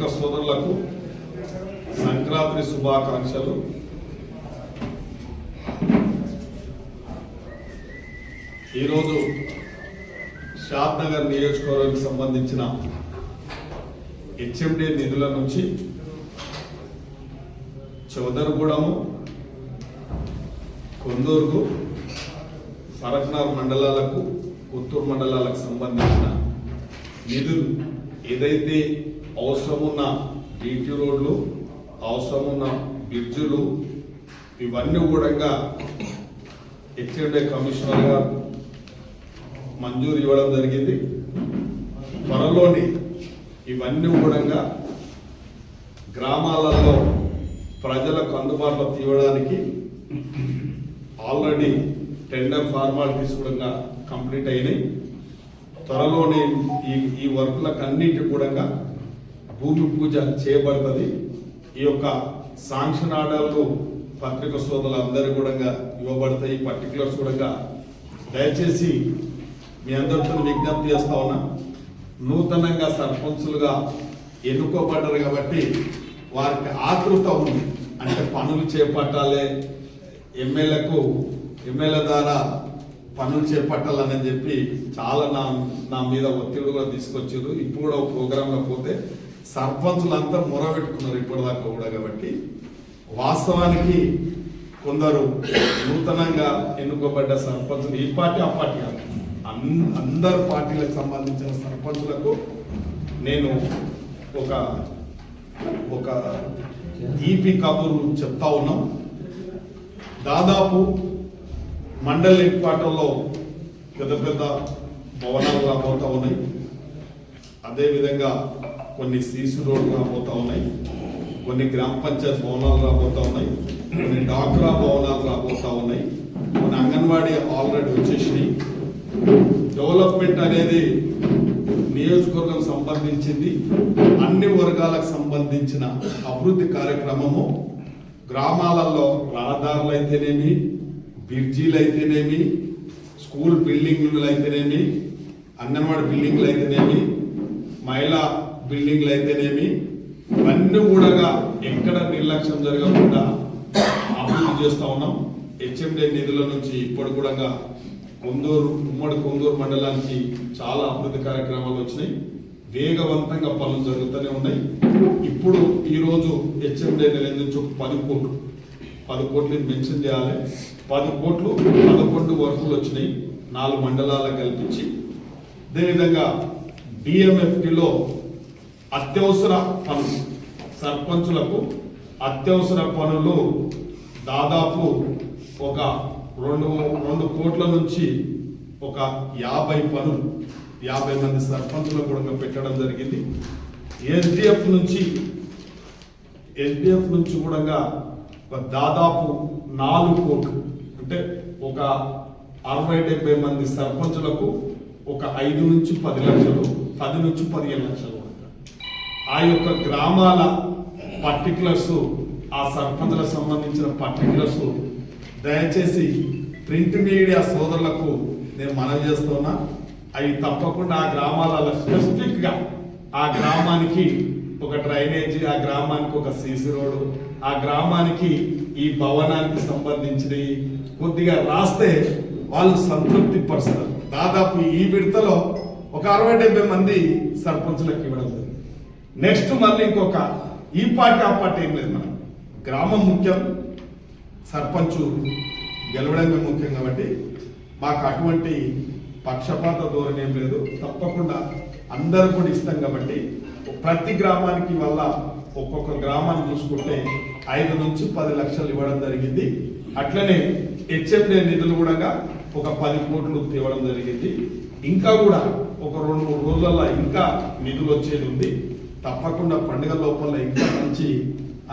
పత్రిక సోదరులకు సంక్రాంతి శుభాకాంక్షలు. ఈరోజు షాద్నగర్ నియోజకవర్గానికి సంబంధించిన హెచ్ఎండి నిధుల నుంచి చౌదరగూడము కొందూరుకు ఫరక్నార్ మండలాలకు పుత్తూరు మండలాలకు సంబంధించిన నిధులు ఏదైతే అవసరమున్న డీటీ రోడ్లు అవసరమున్న బ్రిడ్జులు ఇవన్నీ కూడా హెచ్ఎండే కమిషనర్ గారు మంజూరు ఇవ్వడం జరిగింది. త్వరలోని ఇవన్నీ కూడా గ్రామాలలో ప్రజలకు అందుబాటులో తీయడానికి ఆల్రెడీ టెండర్ ఫార్మాలిటీస్ కూడా కంప్లీట్ అయినాయి. త్వరలోనే ఈ ఈ వర్క్లకు అన్నిటి కూడా భూమి పూజ చేయబడుతుంది. ఈ యొక్క శాంక్షన్ ఆర్డర్లు పత్రిక సోదరులు అందరూ కూడా ఇవ్వబడతాయి పర్టికులర్స్ కూడా దయచేసి మీ అందరితో విజ్ఞప్తి చేస్తా ఉన్నా నూతనంగా సర్పంచులుగా ఎన్నుకోబడ్డారు కాబట్టి వారికి ఆతృత ఉంది. అంటే పనులు చేపట్టాలి ఎమ్మెల్యేకు ఎమ్మెల్యే ద్వారా పనులు చేపట్టాలని చెప్పి చాలా నా నా మీద ఒత్తిడి కూడా తీసుకొచ్చారు. ఇప్పుడు కూడా ప్రోగ్రాంలో పోతే సర్పంచులంతా మొర పెట్టుకున్నారు ఇప్పటిదాకా కూడా కాబట్టి వాస్తవానికి కొందరు నూతనంగా ఎన్నుకోబడ్డ సర్పంచులు ఈ పార్టీ ఆ పార్టీ అన్- అందరు పార్టీలకు సంబంధించిన సర్పంచులకు నేను ఒక ఒక ఈపీ కబురు చెప్తా ఉన్నాం. దాదాపు మండలి పాటల్లో పెద్ద పెద్ద భవనాలు రాబోతూ ఉన్నాయి. అదేవిధంగా కొన్ని సీసీ రోడ్లు రాబోతా ఉన్నాయి. కొన్ని గ్రామ పంచాయత్ భవనాలు రాబోతా ఉన్నాయి. కొన్ని డాక్రా భవనాలు రాబోతా ఉన్నాయి. కొన్ని అంగన్వాడీ ఆల్రెడీ వచ్చేసినాయి. డెవలప్మెంట్ అనేది నియోజకవర్గం సంబంధించింది అన్ని వర్గాలకు సంబంధించిన అభివృద్ధి కార్యక్రమము. గ్రామాలలో రహదారులు అయితేనేమి బ్రిడ్జీలు అయితేనేమి స్కూల్ బిల్డింగ్లు అయితేనేమి అంగన్వాడీ బిల్డింగ్లు అయితేనేమి మహిళా బిల్డింగ్లు అయితేనేమి ఇవన్నీ కూడా ఎక్కడ నిర్లక్ష్యం జరగకుండా అభివృద్ధి చేస్తా ఉన్నాం. హెచ్ఎండి నిధుల నుంచి ఇప్పుడు కూడా కొందూరు ఉమ్మడి కొందూరు మండలానికి చాలా అభివృద్ధి కార్యక్రమాలు వచ్చినాయి. వేగవంతంగా పనులు జరుగుతూనే ఉన్నాయి. ఇప్పుడు ఈరోజు హెచ్ఎండి నిధుల నుంచి ఒక పది కోట్లు పది కోట్లు మెన్షన్ చేయాలి. పది కోట్లు పదకొండు వర్కులు వచ్చినాయి నాలుగు మండలాలకు కల్పించి. అదేవిధంగా డిఎంఎఫ్టిలో అత్యవసర పనులు సర్పంచులకు అత్యవసర పనులు దాదాపు ఒక రెండు రెండు కోట్ల నుంచి ఒక యాభై పనులు యాభై మంది సర్పంచులకు కూడా పెట్టడం జరిగింది. ఎస్డిఎఫ్ నుంచి ఎస్డిఎఫ్ నుంచి కూడా ఒక దాదాపు నాలుగు కోట్లు. అంటే ఒక అరవై డెబ్బై మంది సర్పంచులకు ఒక ఐదు నుంచి పది లక్షలు పది నుంచి పదిహేను లక్షలు. ఆ యొక్క గ్రామాల పర్టికులర్స్ ఆ సర్పంచులకు సంబంధించిన పర్టికులర్స్ దయచేసి ప్రింట్ మీడియా సోదరులకు నేను మనవి చేస్తున్నా అవి తప్పకుండా ఆ గ్రామాలలో స్పెసిఫిక్గా ఆ గ్రామానికి ఒక డ్రైనేజీ ఆ గ్రామానికి ఒక సీసీ రోడ్డు ఆ గ్రామానికి ఈ భవనానికి సంబంధించినవి కొద్దిగా రాస్తే వాళ్ళు సంతృప్తి పరుస్తారు. దాదాపు ఈ విడతలో ఒక అరవై డెబ్బై మంది సర్పంచులకు ఇవ్వడం నెక్స్ట్ మళ్ళీ ఇంకొక ఈ పార్టీ ఆ పార్టీ ఏం లేదు మనం. గ్రామం ముఖ్యం సర్పంచ్ గెలవడమే ముఖ్యం కాబట్టి మాకు అటువంటి పక్షపాత ధోరణి ఏం లేదు. తప్పకుండా అందరూ కూడా ఇస్తాం కాబట్టి ప్రతి గ్రామానికి వల్ల ఒక్కొక్క గ్రామాన్ని చూసుకుంటే ఐదు నుంచి పది లక్షలు ఇవ్వడం జరిగింది. అట్లనే హెచ్ఎండే నిధులు కూడా ఒక పది కోట్లు ఇవ్వడం జరిగింది. ఇంకా కూడా ఒక రెండు మూడు రోజులలో ఇంకా నిధులు వచ్చేది ఉంది. తప్పకుండా పండుగ లోపల ఇంకా మంచి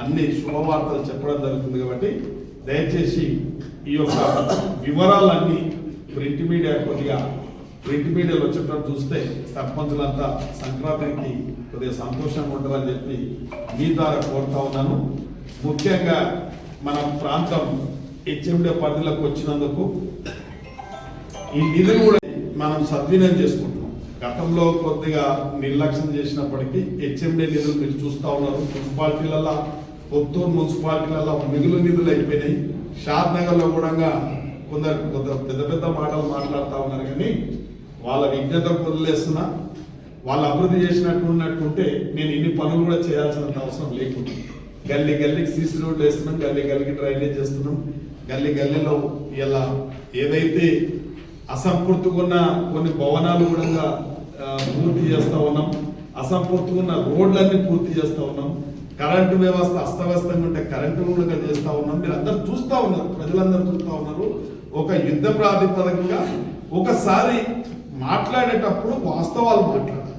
అన్ని శుభవార్తలు చెప్పడం జరుగుతుంది కాబట్టి దయచేసి ఈ యొక్క వివరాలన్నీ ప్రింట్ మీడియా కొద్దిగా ప్రింట్ మీడియాలో వచ్చేటప్పుడు చూస్తే సర్పంచులంతా సంక్రాంతికి కొద్దిగా సంతోషంగా ఉంటుందని చెప్పి మీ ద్వారా కోరుతా ఉన్నాను. ముఖ్యంగా మన ప్రాంతం హెచ్ఎండి పరిధిలోకి వచ్చినందుకు ఈ నిధులు కూడా మనం సద్వినియోగం చేసుకుంటాం గతంలో కొద్దిగా నిర్లక్ష్యం చేసినప్పటికీ హెచ్ఎండి నిధులు మీరు చూస్తూ ఉన్నారు. మున్సిపాలిటీలలో కొత్తూరు మున్సిపాలిటీలలో మిగులు నిధులు అయిపోయినాయి. షాద్ నగర్లో కూడా కొందరు కొంత పెద్ద పెద్ద మాటలు మాట్లాడుతూ ఉన్నారు కానీ వాళ్ళ విజ్ఞత వదిలేస్తున్నా వాళ్ళు అభివృద్ధి చేసినట్టు ఉన్నట్టుంటే నేను ఇన్ని పనులు కూడా చేయాల్సినంత అవసరం లేకుండా. గల్లీ గల్లీకి సీసీ రోడ్లు వేస్తున్నాం గల్లీ గల్లీకి డ్రైనేజ్ చేస్తున్నాం. గల్లీ గల్లీలో ఇలా ఏదైతే అసంపూర్తిగా ఉన్న కొన్ని భవనాలు కూడా పూర్తి చేస్తూ ఉన్నాం. అసంపూర్తిగా ఉన్న రోడ్లన్నీ పూర్తి చేస్తూ ఉన్నాం. కరెంటు వ్యవస్థ అస్తవ్యస్తంగా ఉంటే కరెంటు కూడా చేస్తూ ఉన్నాం. మీరు అందరు చూస్తూ ఉన్నారు ప్రజలందరూ చూస్తా ఉన్నారు. ఒక యుద్ధ ప్రాతిపదికగా ఒకసారి మాట్లాడేటప్పుడు వాస్తవాలు మాట్లాడాలి.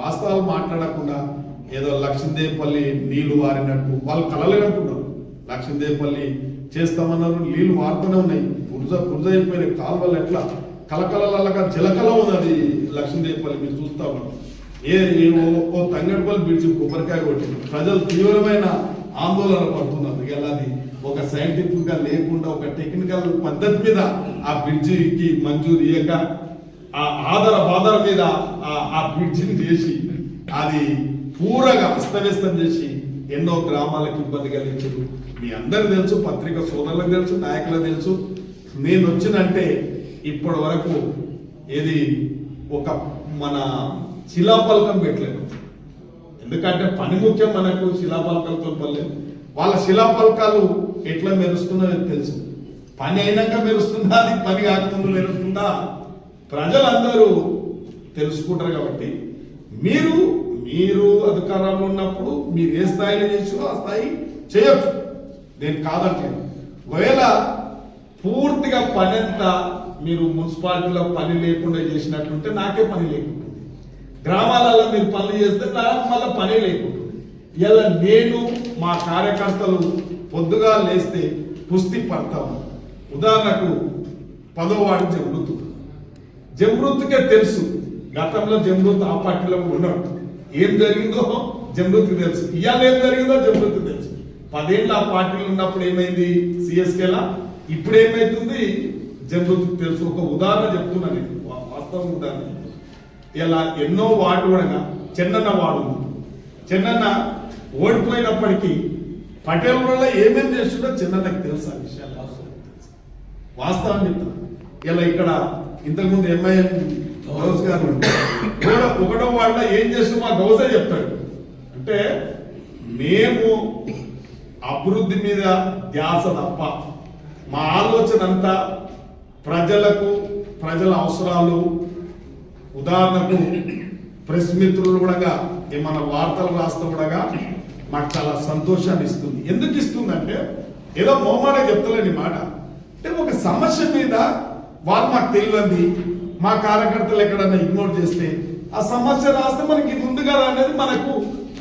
వాస్తవాలు మాట్లాడకుండా ఏదో లక్ష్మీదేవిపల్లి నీళ్ళు వారినట్టు వాళ్ళు కలలు కంటున్నారు లక్ష్మీదేవిపల్లి చేస్తామన్నారు నీళ్ళు వారుతూనే ఉన్నాయి. బురద బురద అయిపోయిన కాలువలు ఎట్లా? కలకలలగా జలకల ఉన్నది లక్ష్మీదేవిపల్లి మీరు చూస్తా ఉన్నారు ఏ ఓ- తంగడిపల్లి బ్రిడ్జి కొబ్బరికాయ కొట్టింది ప్రజలు తీవ్రమైన ఆందోళన పడుతున్నారు. ఇలా అది ఒక సైంటిఫిక్గా లేకుండా ఒక టెక్నికల్ పద్ధతి మీద ఆ బ్రిడ్జికి మంజూరు ఇయ్యక ఆ ఆధార బాధల మీద ఆ- ఆ బ్రిడ్జిని చేసి అది పూరగా అస్తవ్యస్తం చేసి ఎన్నో గ్రామాలకు ఇబ్బంది కలిగించారు. మీ అందరికి తెలుసు పత్రిక సోదరులకు తెలుసు నాయకులకు తెలుసు. నేను వచ్చినంటే ఇప్పటి వరకు ఏది ఒక మన శిలాపలకం పెట్టలేదు. ఎందుకంటే పని ముఖ్యం మనకు శిలాపలకలతో పల్లె వాళ్ళ శిలాపలకాలు ఎట్లా మెరుస్తున్నాయో తెలుసు. పని అయినాక మెరుస్తుందా? అది పని కాకముందు మెరుస్తుందా? ప్రజలందరూ తెలుసుకుంటారు కాబట్టి మీరు మీరు అధికారంలో ఉన్నప్పుడు మీరు ఏ స్థాయిలో చేసినో ఆ స్థాయి చేయొచ్చు. నేను కాదంటే ఒకవేళ పూర్తిగా పని అంతా మీరు మున్సిపాలిటీలో పని లేకుండా చేసినట్లుంటే నాకే పని లేకుంటుంది. గ్రామాలలో మీరు పనులు చేస్తే నాకు మళ్ళీ పని లేకుంటుంది. ఇలా నేను మా కార్యకర్తలు పొద్దుగా లేస్తే పుస్తి పడతాము. ఉదాహరణకు పదో వాడు జమృతు. జమృత్కే తెలుసు గతంలో జమృత్ ఆ పార్టీలో ఉన్నాడు ఏం జరిగిందో జమృత్కి తెలుసు. ఇవాళ ఏం జరిగిందో జమృత్కి తెలుసు. పదేళ్ళు ఆ పార్టీలో ఉన్నప్పుడు ఏమైంది? సిఎస్కేలా? ఇప్పుడు ఏమైతుంది జమృత్కి తెలుసు ఒక ఉదాహరణ చెప్తున్నా నేను. వాస్తవం ఉదాహరణ ఇలా ఎన్నో వార్డు కూడా చెన్నన్న వాడు చిన్నన్న చెన్నన్న ఓడిపోయినప్పటికీ పటేల్ వల్ల ఏమేమి చేస్తుందో చిన్నన్నకి తెలుసు ఆ విషయాలు. వాస్తవం చెప్తున్నా. ఇలా ఇక్కడ ఇంతకుముందు ఎంఐఎం గౌస్ గారు ఒకటో- ఒకటో వాళ్ళ ఏం చేస్తూ మా గౌసే చెప్తాడు. అంటే మేము అభివృద్ధి మీద ధ్యాస తప్ప మా ఆలోచన అంతా ప్రజలకు ప్రజల అవసరాలు ఉదాహరణకు ప్రెస్ మిత్రులు కూడా ఏమన్నా వార్తలు రాస్తే కూడా మాకు చాలా సంతోషాన్ని ఇస్తుంది. ఎందుకు ఇస్తుందంటే ఏదో మోమాట చెప్తలేని మాట. అంటే ఒక సమస్య మీద వాళ్ళు మాకు తెలియంది. మా కార్యకర్తలు ఎక్కడన్నా ఇగ్నోర్ చేస్తే ఆ సమస్య రాస్తే మనకి ఇది ఉంది కదా అనేది మనకు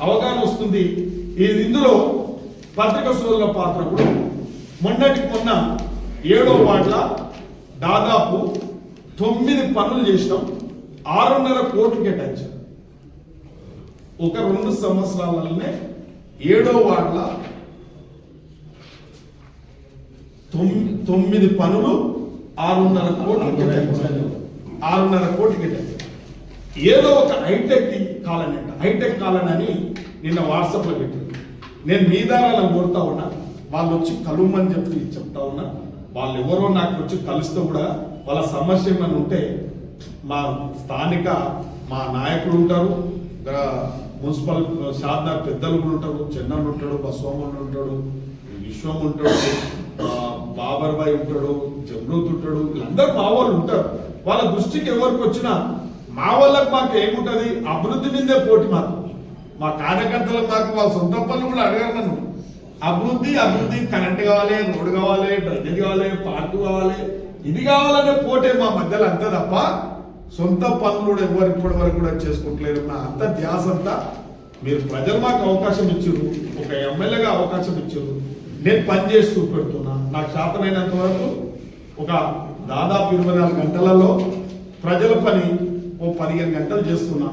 అవగాహన వస్తుంది. ఇది ఇందులో పత్రిక సోదరుల పాత్ర కూడా మొన్నటికి మొన్న ఏడో వాట్ల దాదాపు తొమ్మిది పనులు చేసినాం. ఆరున్నర కోట్లు కేటాయించాం. ఒక రెండు సంవత్సరాలనే ఏడో వాట్ల తొమ్మిది పనులు ఆరున్నర కోట్లు కేటాయించాం. ఆరున్నర కోట్లు కేటాయించాం. ఏదో ఒక హైటెక్ కాలనీ అంట. హైటెక్ కాలనీ అని నిన్న వాట్సాప్లో పెట్టింది. నేను మీ దారాలను కోరుతా ఉన్నా. వాళ్ళు వచ్చి కలుమని చెప్పి చెప్తా ఉన్నా. వాళ్ళు ఎవరో నాకు వచ్చి కలిస్తే కూడా వాళ్ళ సమస్య ఏమైనా ఉంటే మా స్థానిక మా నాయకులు ఉంటారు మున్సిపల్ షాద్నా పెద్దలు కూడా ఉంటారు చెన్నన్ ఉంటాడు బస్వామన్ ఉంటాడు విశ్వం ఉంటాడు ఆ, బాబర్ బాయ్ ఉంటాడు జమృత్ ఉంటాడు వీళ్ళందరూ మా వాళ్ళు ఉంటారు. వాళ్ళ దృష్టికి ఎవరికి వచ్చినా మా వాళ్ళకి మాకు ఏముంటుంది? అభివృద్ధి మీదే పోటీ మాకు. మా కార్యకర్తలకు మాకు వాళ్ళ సొంత పనులు కూడా అడగారు నన్ను. అభివృద్ధి అభివృద్ధి కరెంట్ కావాలి రోడ్డు కావాలి డ్రైనేజ్ కావాలి పార్కు కావాలి. ఇది కావాలనే పోటే మా మధ్యలో అంతే తప్ప సొంత పనులు కూడా ఎవరు ఇప్పటి వరకు కూడా చేసుకోవట్లేదు నా అంత ధ్యాస అంతా మీరు ప్రజలు మాకు అవకాశం ఇచ్చారు ఒక ఎమ్మెల్యేగా అవకాశం ఇచ్చారు. నేను పని చేసి చూపెడుతున్నా నాకు శాతమైనంత వరకు ఒక దాదాపు ఇరవై నాలుగు గంటలలో ప్రజల పని ఓ పదిహేను గంటలు చేస్తున్నా.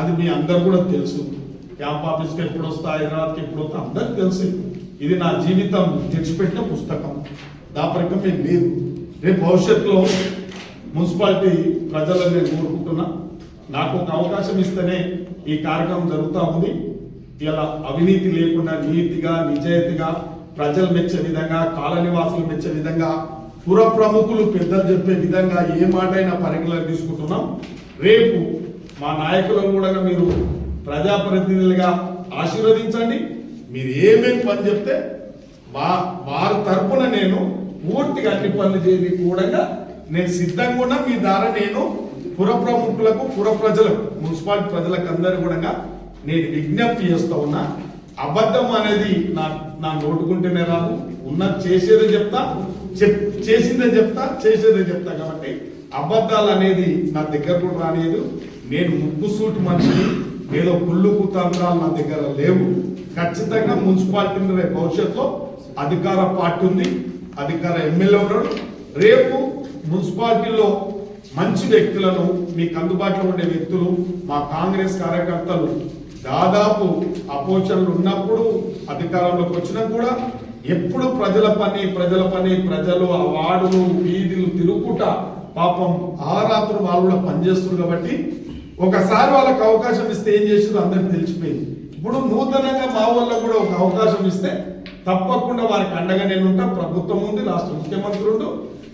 అది మీ అందరు కూడా తెలుసు. క్యాంప్ ఆఫీస్కి ఎప్పుడు వస్తా హైదరాబాద్కి ఎప్పుడు వస్తా అందరికి తెలుసు. ఇది నా జీవితం తెచ్చిపెట్టిన పుస్తకం. దాపరికం ఏం లేదు. రేపు భవిష్యత్తులో మున్సిపాలిటీ ప్రజలను నేను కోరుకుంటున్నా. నాకు ఒక అవకాశం ఇస్తేనే ఈ కార్యక్రమం జరుగుతూ ఉంది. ఇలా అవినీతి లేకుండా నీతిగా నిజాయితీగా ప్రజలు మెచ్చే విధంగా కాలనివాసులు మెచ్చే విధంగా పుర ప్రముఖులు పెద్దలు చెప్పే విధంగా ఏ మాట అయినా పరిగణలోకి తీసుకుంటున్నాం. రేపు మా నాయకులను కూడా మీరు ప్రజాప్రతినిధులుగా ఆశీర్వదించండి. మీరు ఏమేమి పని చెప్తే వా వారి తరపున నేను పూర్తిగా అన్ని పనులు చేయని కూడా నేను సిద్ధంగా ఉన్నా మీ ద్వారా నేను పుర ప్రముఖులకు పుర ప్రజలకు మున్సిపాలిటీ ప్రజలకు అందరూ కూడా నేను విజ్ఞప్తి చేస్తా ఉన్నా. అబద్ధం అనేది నా నా నోటుకుంటేనే రాదు. ఉన్న చేసేదే చెప్తా చెప్ చేసిందే చెప్తా చేసేదే చెప్తా కాబట్టి అబద్ధాలు అనేది నా దగ్గర కూడా రానియదు. నేను ముక్కు సూటి మనిషిని ఏదో కుళ్ళు కుతంత్రాలు నా దగ్గర లేవు. ఖచ్చితంగా మున్సిపాలిటీ రేపు భవిష్యత్తులో అధికార పార్టీ ఉంది అధికార ఎమ్మెల్యే ఉన్నాడు రేపు మున్సిపాలిటీలో మంచి వ్యక్తులను మీకు అందుబాటులో ఉండే వ్యక్తులు మా కాంగ్రెస్ కార్యకర్తలు దాదాపు అపోచనలు ఉన్నప్పుడు అధికారంలోకి వచ్చినా కూడా ఎప్పుడు ప్రజల పని ప్రజల పని ప్రజలు ఆ వార్డులు వీధులు తిరుగుకుంటా పాపం ఆ వాళ్ళు కూడా పనిచేస్తున్నారు కాబట్టి ఒకసారి వాళ్ళకి అవకాశం ఇస్తే ఏం చేసిందో అందరికి తెలిసిపోయింది. ఇప్పుడు నూతనంగా మా వాళ్ళకు కూడా ఒక అవకాశం ఇస్తే తప్పకుండా వారికి అండగా నేను ఉంటా ప్రభుత్వం ఉంది రాష్ట్ర ముఖ్యమంత్రి ఉండు.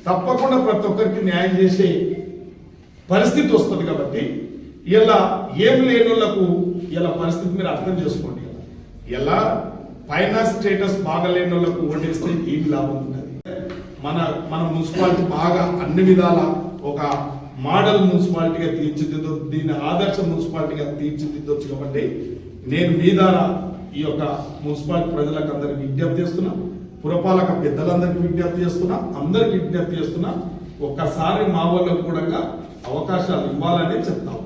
తప్పకుండా ప్రతి ఒక్కరికి న్యాయం చేసే పరిస్థితి వస్తుంది కాబట్టి ఇలా ఏం లేని వాళ్ళకు ఇలా పరిస్థితి మీరు అర్థం చేసుకోండి. ఇలా ఫైనాన్స్ స్టేటస్ బాగా లేని వాళ్ళకు ఓటేస్తే ఏం లాభం ఉంటుంది? మన మన మున్సిపాలిటీ బాగా అన్ని విధాల ఒక మోడల్ మున్సిపాలిటీగా తీర్చిదిద్దు దీన్ని ఆదర్శ మున్సిపాలిటీగా తీర్చిదిద్దొచ్చు కాబట్టి నేను మీ ద్వారా ఈ యొక్క మున్సిపాలిటీ ప్రజలకు అందరికి విజ్ఞప్తి చేస్తున్నా పురపాలక పెద్దలందరికీ విజ్ఞప్తి చేస్తున్నా అందరికి విజ్ఞప్తి చేస్తున్నా ఒక్కసారి మా వాళ్ళకు కూడా అవకాశాలు ఇవ్వాలని చెప్తాం